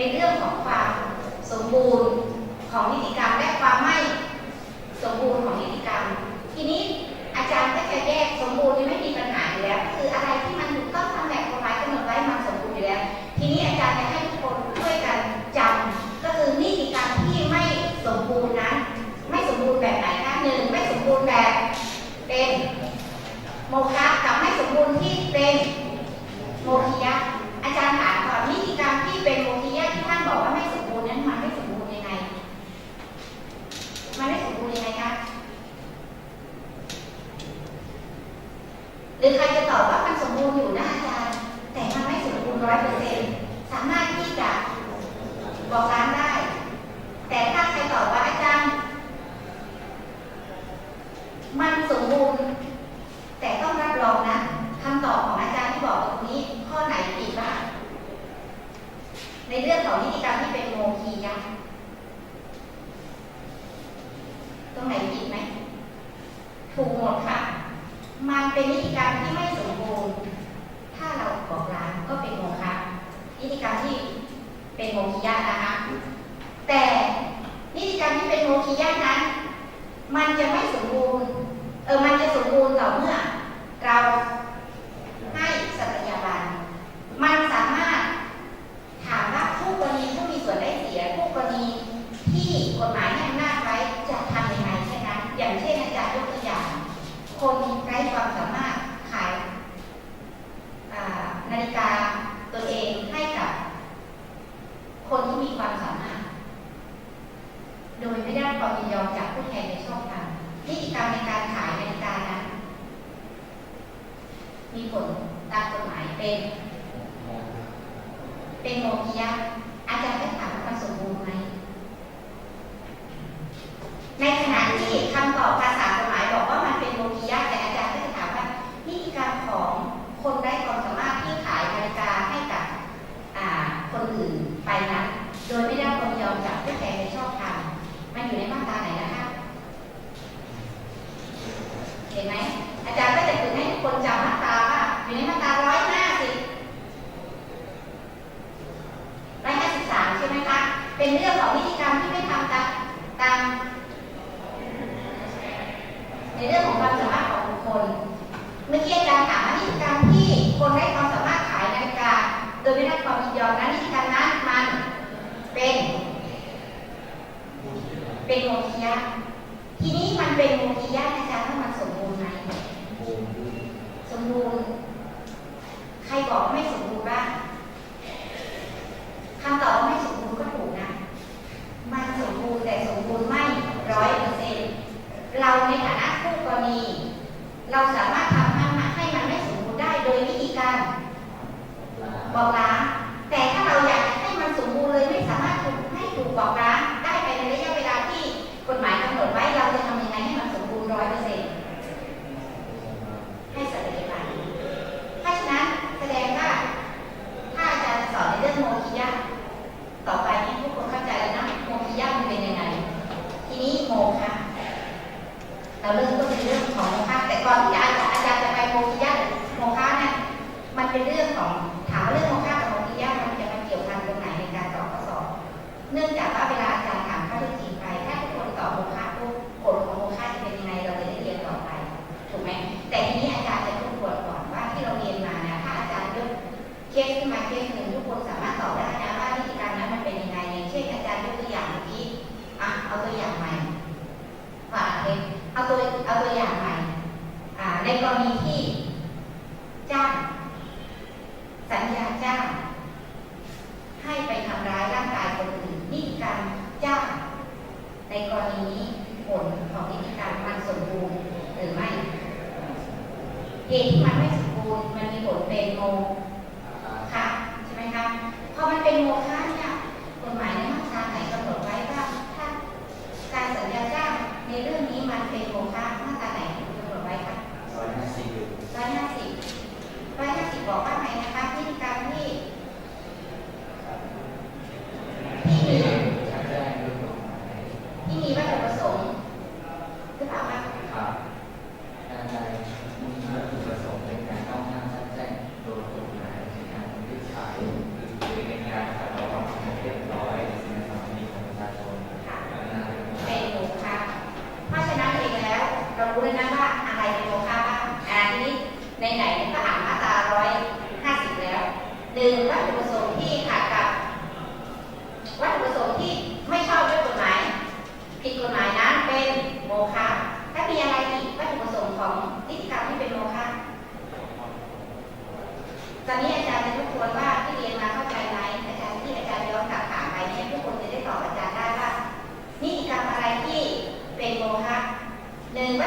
ในเรื่องของความสมบูรณ์ของนิติกรรม กรรมในการขายนาฬิกานั้น มีผลตามกฎหมายเป็น เป็นโมกิยะ เป็นโมกียะทีนี้มันเป็นโมกียะอาจารย์ว่ามาสมบูรณ์ไหมสมบูรณ์ ใครบอกไม่สม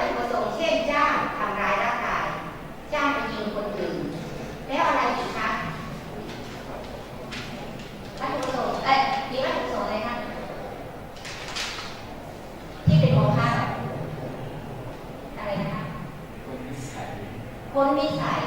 ถุประสงค์เช่นจ้างทำร้ายร่างกาย จ้างไปยิงคนอื่น แล้วอะไรอีกคะวัตถุประสงค์เอ๊ะมีวัตถุประสงค์อะไรคะที่เป็นโมฆะอะไรนะคะคนมิสัยคนมิสัย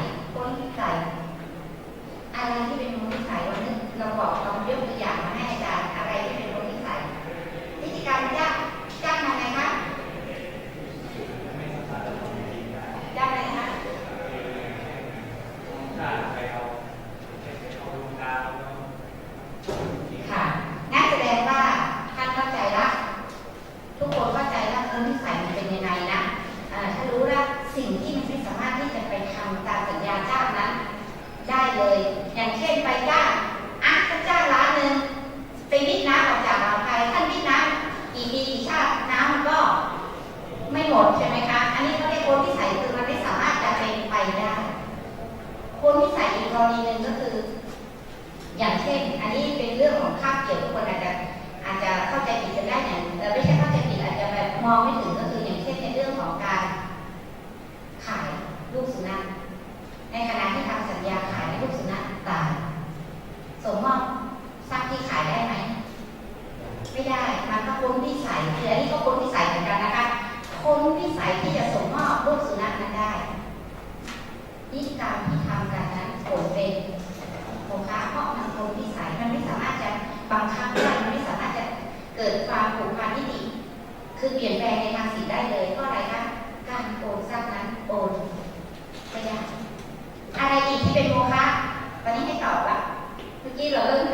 你老公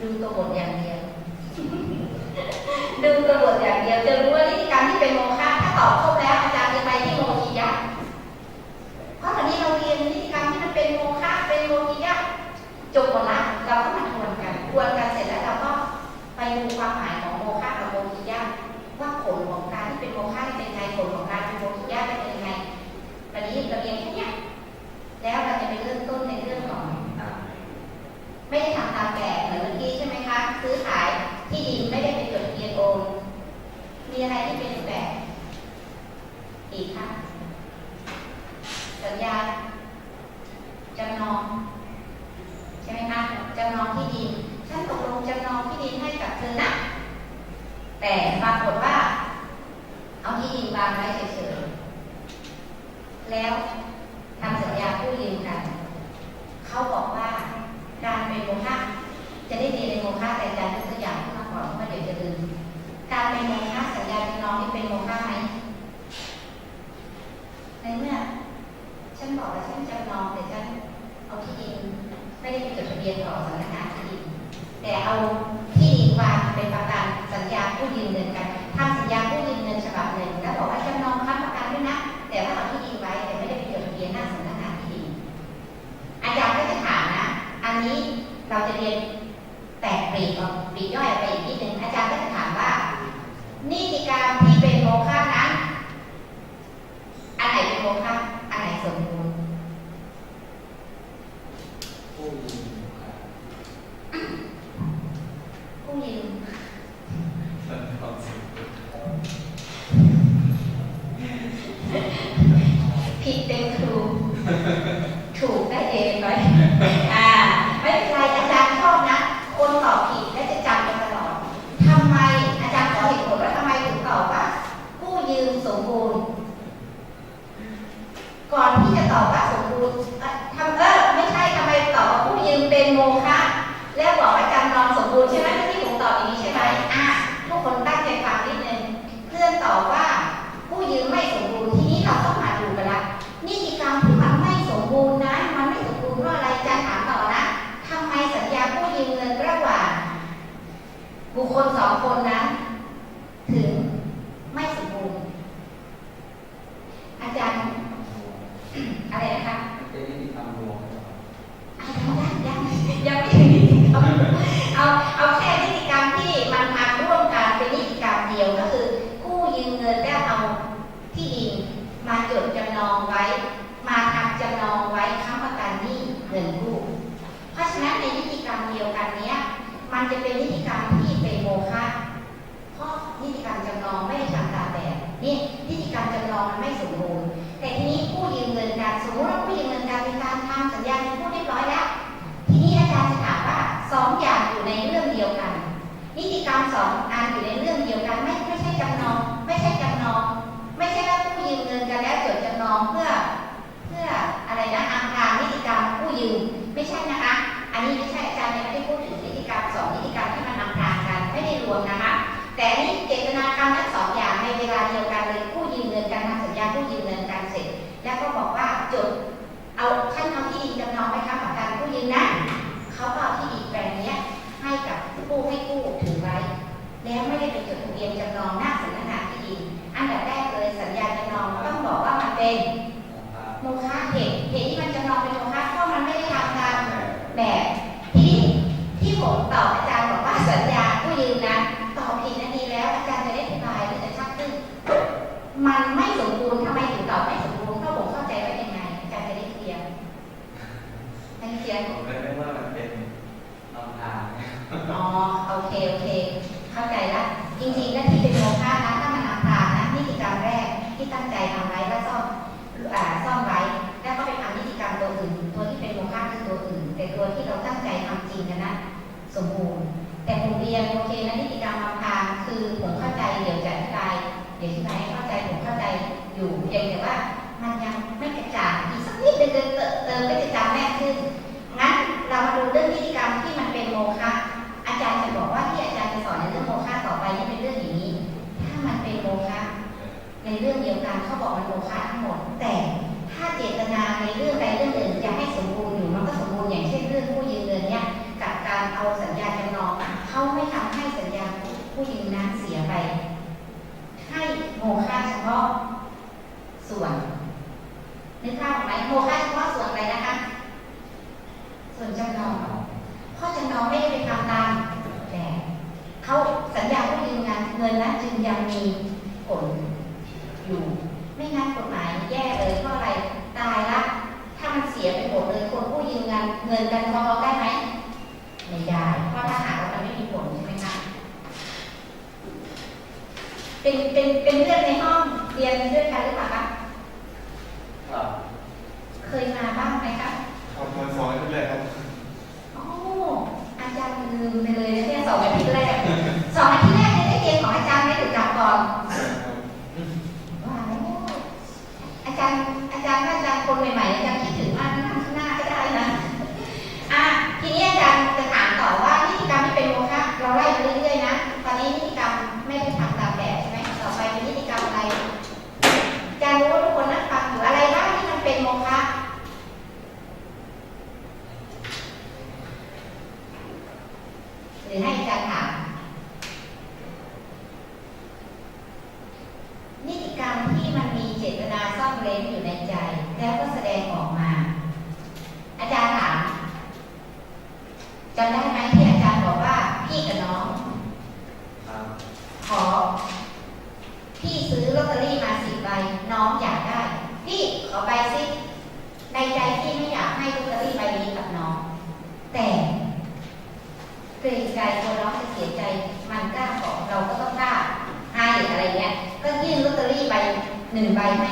đương tôi một nhà nghề พิางไว้เฉยๆแล้วทำสัญญาผู้ยืมกัน เขาบอก 一遍 รียนโอเคนะนิติกรรมลำพางคือผมเข้าใจเดี๋ยวจะอธิบายเดี๋ยวอธิบายเข้าใจผมเข้าใจอยู่เพียงแต่ว่ามันยังไม่กระจ่างอีกสักนิดเดินเติมก็จะจำแน่นขึ้นงั้นเรามาดูเรื่องนิติกรรมที่มันเป็นโมฆะอาจารย์จะบอกว่าที่อาจารย์จะสอนในเรื่องโมฆะต่อไปนี่เป็นเรื่องอย่างนี้ ถ้ามันเป็นโมฆะในเรื่องเดียวกันเขาบอกมันโมฆะทั้งหมด แต่ถ้าเจตนา พาะส่วนนึกภาพออไหมโมฆะเฉพาะส่วนอะไรนะคะ ส่วนจำนองพ่อจำนองไม่ได้ไปทำตามแต่เขาสัญญาผู้ยืมงานเงินนั้นจึงยังมีผลอยู่ ไม่งั้นกฎหมายแย่เลยเพราะอะไรตายละถ้ามันเสียไปหมดเลยคนผู้ยืมงานเงินกันพอได้ไหมไม่ได้ เป็นเป็นเป็นเพื่อนในห้องเรียนด้วยกันหรือเปล่าคะเคยมาบ้างไหมคะครับวันสองที่แรกครับโอ้อาจารย์ลืมไปเลยนะเนี่ยสองที่แรกสองที่แรกเนี่ได้เรียนของอาจารย์ไม่ถูกจับก่อนว้าวอาจารย์อาจารย์อาจารย์คนใหม่ๆ จำได้ไหมที่อาจารย์บอกว่าพี่กับน้อง ขอ พี่ซื้อลอตเตอรี่มาสิใบ น้องอยากได้ พี่ขอใบสิในใจพี่ไม่อยากให้ลอตเตอรี่ใบนี้กับน้อง แต่เกรงใจคนน้องจะเสียใจ มันกล้าขอเราก็ต้องกล้าให้อะไรเงี้ย ก็ยื่นลอตเตอรี่ใบหนึ่งใบให้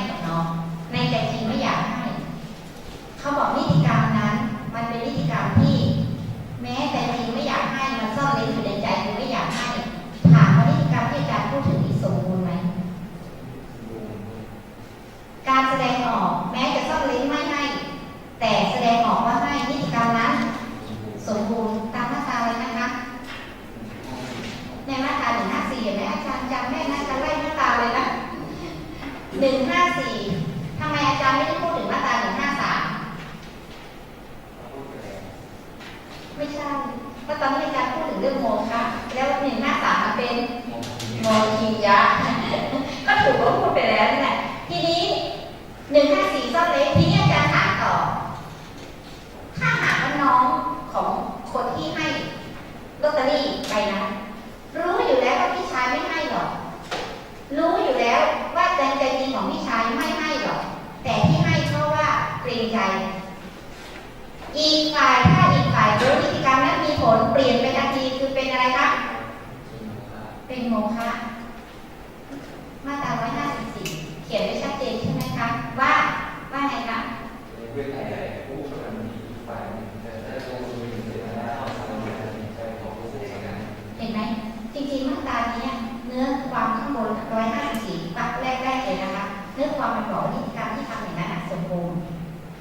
เนื้อความมันบอกว่านิติกรรมที่ทำอย่างนั้นสมบูรณ์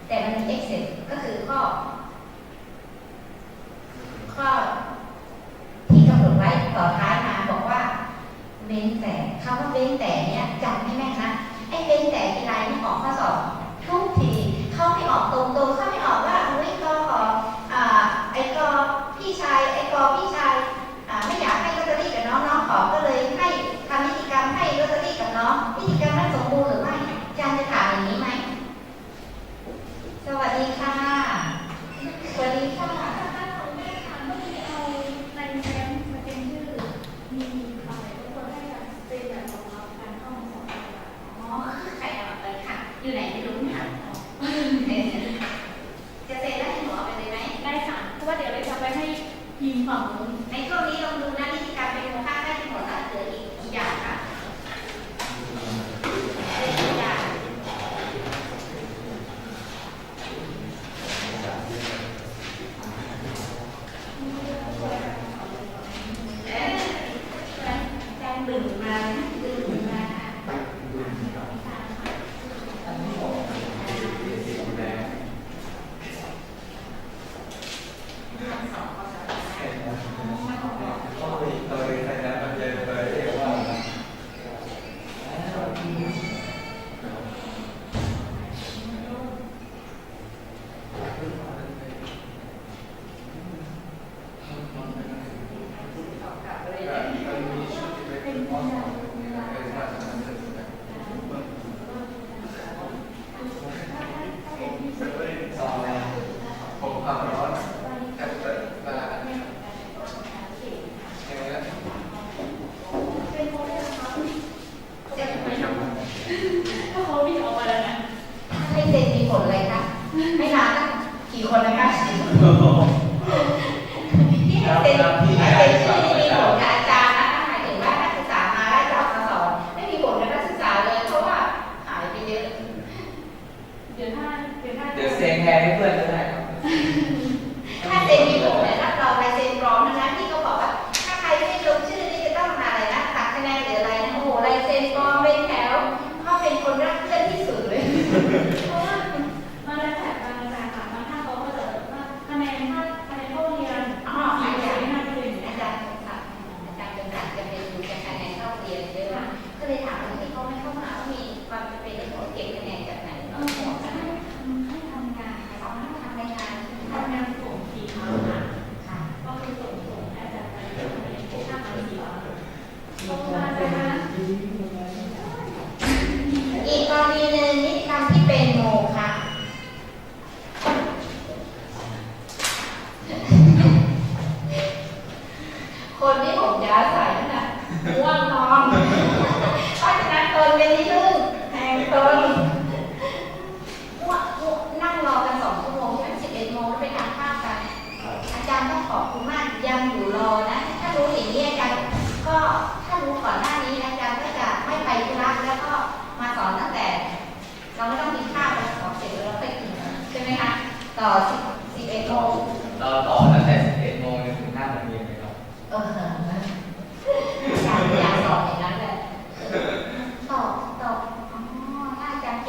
แต่มันมีเอ็กเซสก็คือข้อ ข้อที่กำหนดไว้ต่อท้ายมาบอกว่าเว้นแต่คำว่าเว้นแต่เนี้ยจำไม่แม่นะไอ้เว้นแต่ study.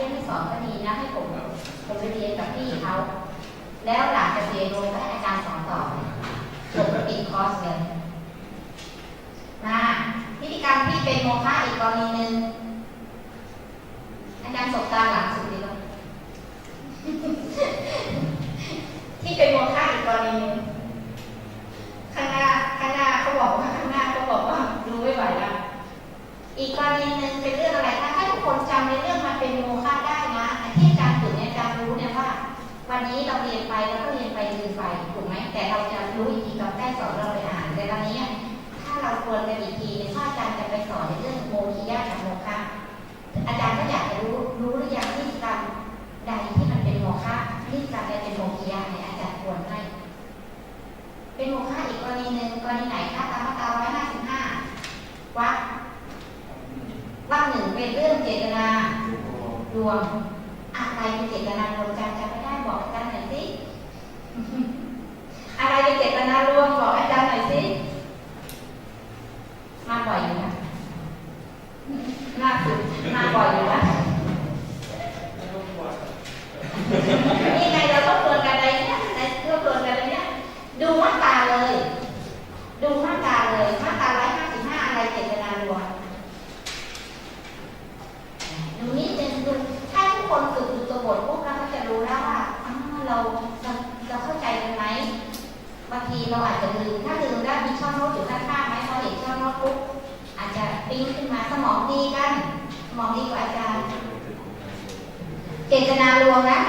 ให้พี่สอนก็ดีนะให้ผมผมไปเรียนกับพี่เขาแล้วหลังจากเรียนโรงก็ให้อาจารย์สอนต่อผมก็ปิดคอร์สเลยนะพฤติกรรมที่เป็นโมฆะอีกกรณีหนึ่งอาจารย์สบตาหลังสุดเลยที่เป็นโมฆะอีกกรณีข้างหน้าข้างหน้าเขาบอกว่าข้างหน้าเขาบอกว่ารู้ไม่ไหวแล้วอีกกรณีหนึ่งเป็นเรื่องอะไรคะ คนจำในเรื่องมันเป็นโมฆะได้นะไอ้ที่การฝึกในการรู้เนี่ยว่า วันนี้เราเรียนไปแล้วก็เรียนไปลืมไปถูกไหมแต่เราจะรู้อีกทีตอนใกล้สอนเราไปอ่านแต่ตอนนี้ถ้าเราควรกันอีกทีในข้ออาจารย์จะไปสอนในเรื่องโมทิยะกับโมฆะอาจารย์ก็อยากจะรู้รู้หรือยังที่กรรมใดที่มันเป็นโมฆะที่กรรมใดเป็นโมทิยะเนี่ยอาจารย์ควรให้เป็นโมฆะอีกกรณีหนึ่งกรณีไหนคะตามมาตรา155 รวมอะไรเป็นเจตนารม มองดีกว่าอาจารย์ เจตนารวมนะ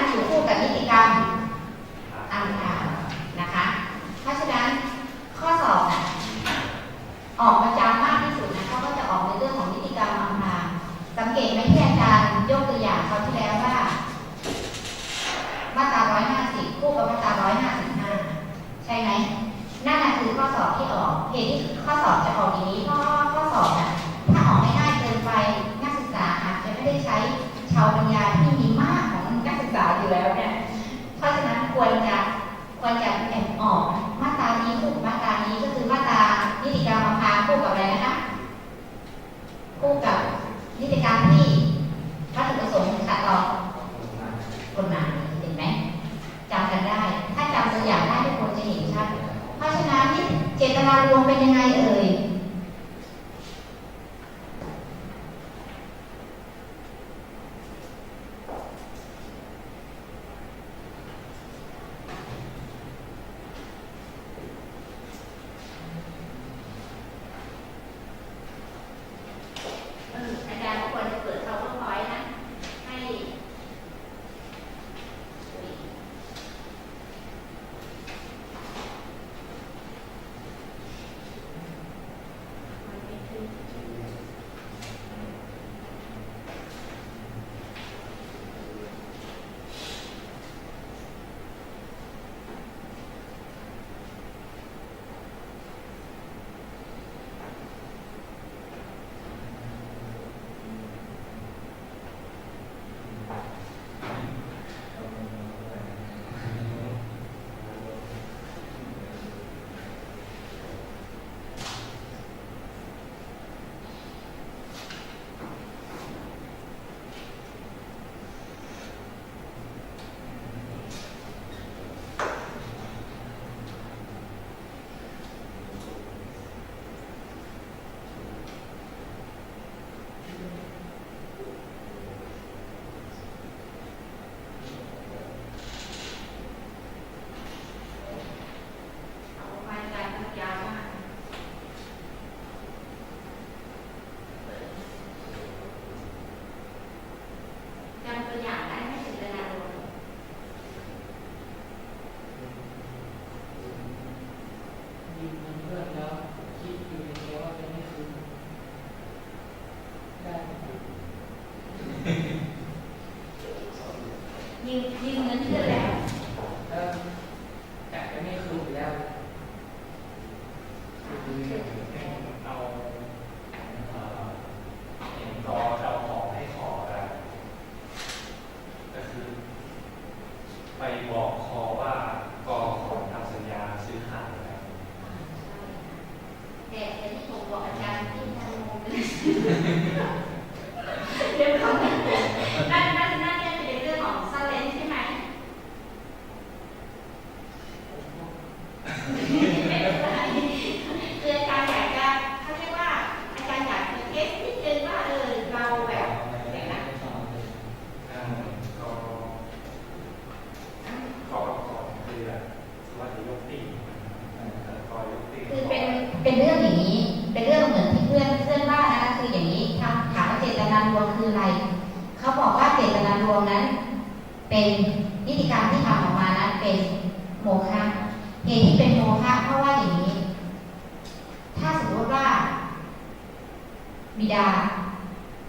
บิดา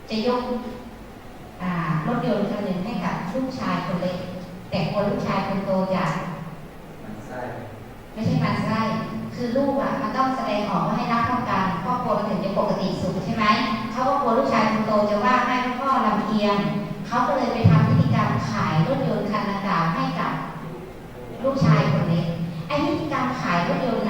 จะยกรถยนต์คันหนึ่งให้กับลูกชายคนเล็ก แต่คนลูกชายคนโตอยากไม่ใช่มันไส้คือลูกอะมันต้องแสดงออกว่าให้รักเท่าการครอบครัวมันถึงจะปกติสุขใช่ไหมเขาก็กลัวลูกชายคนโตจะว่าให้พ่อลำเอียงเขาก็เลยไปทำพิธีกรรมขายรถยนต์คันดังกล่าวให้กับ ลูกชายคนเล็กไอ้พิธีกรรมขายรถยนต์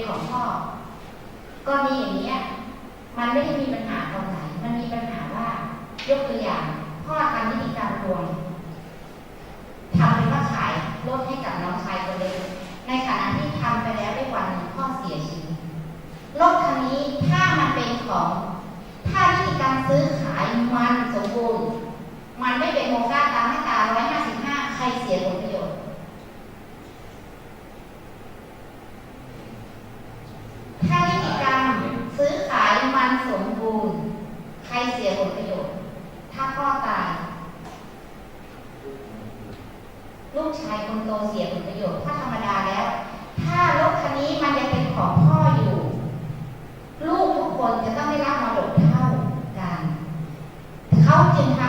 เป็นหลวงพ่อ ก็มีอย่างเนี้ย มันไม่ได้มีปั 检查